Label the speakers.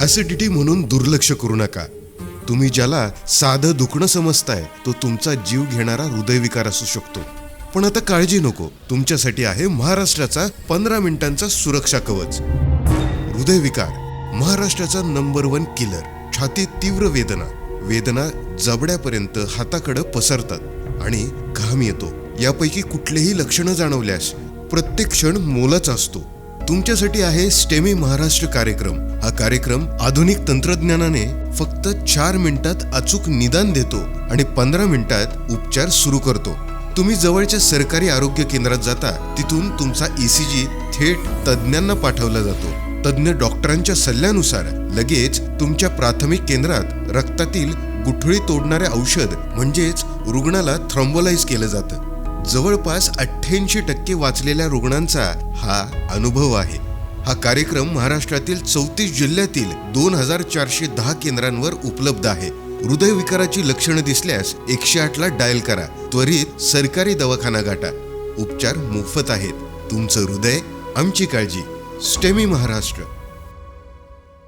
Speaker 1: Acidity म्हणून दुर्लक्ष करू नका. तुम्ही ज्याला साधं दुखणं समजताय तो तुमचा जीव घेणारा हृदयविकार असू शकतो. पण आता काळजी नको. तुमच्यासाठी आहे महाराष्ट्राचा पंधरा मिनिटांचा सुरक्षा कवच. हृदयविकार. महाराष्ट्राचा नंबर वन किलर छाती तीव्र वेदना. वेदना जबड्यापर्यंत हाताकडं पसरतात आणि घाम येतो. यापैकी कुठलेही लक्षणं जाणवल्यास प्रत्येक क्षण मोलाचा असतो. तुमच्यासाठी आहे स्टेमी महाराष्ट्र कार्यक्रम. हा कार्यक्रम आधुनिक तंत्रज्ञानाने फक्त चार मिनिटात अचूक निदान देतो आणि पंधरा मिनिटात उपचार सुरू करतो. तुम्ही जवळच्या सरकारी आरोग्य केंद्रात जाता तिथून तुमचा ईसीजी थेट तज्ज्ञांना पाठवला जातो. तज्ज्ञ डॉक्टरांच्या सल्ल्यानुसार लगेच तुमच्या प्राथमिक केंद्रात रक्तातील गुठळी तोडणारे औषध म्हणजेच रुग्णाला थ्रॉम्बोलाइज केलं जातं. जवळपास अठ्ठ्याऐंशी टक्के वाचलेल्या रुग्णांचा हा अनुभव आहे. हा कार्यक्रम महाराष्ट्रातील चौतीस जिल्ह्यातील दोन हजार चारशे दहा केंद्रांवर उपलब्ध आहे. हृदयविकाराची लक्षणं दिसल्यास एकशे आठला डायल करा. त्वरित सरकारी दवाखाना गाठा. उपचार मोफत आहेत. तुमचं हृदय आमची काळजी. स्टेमी महाराष्ट्र.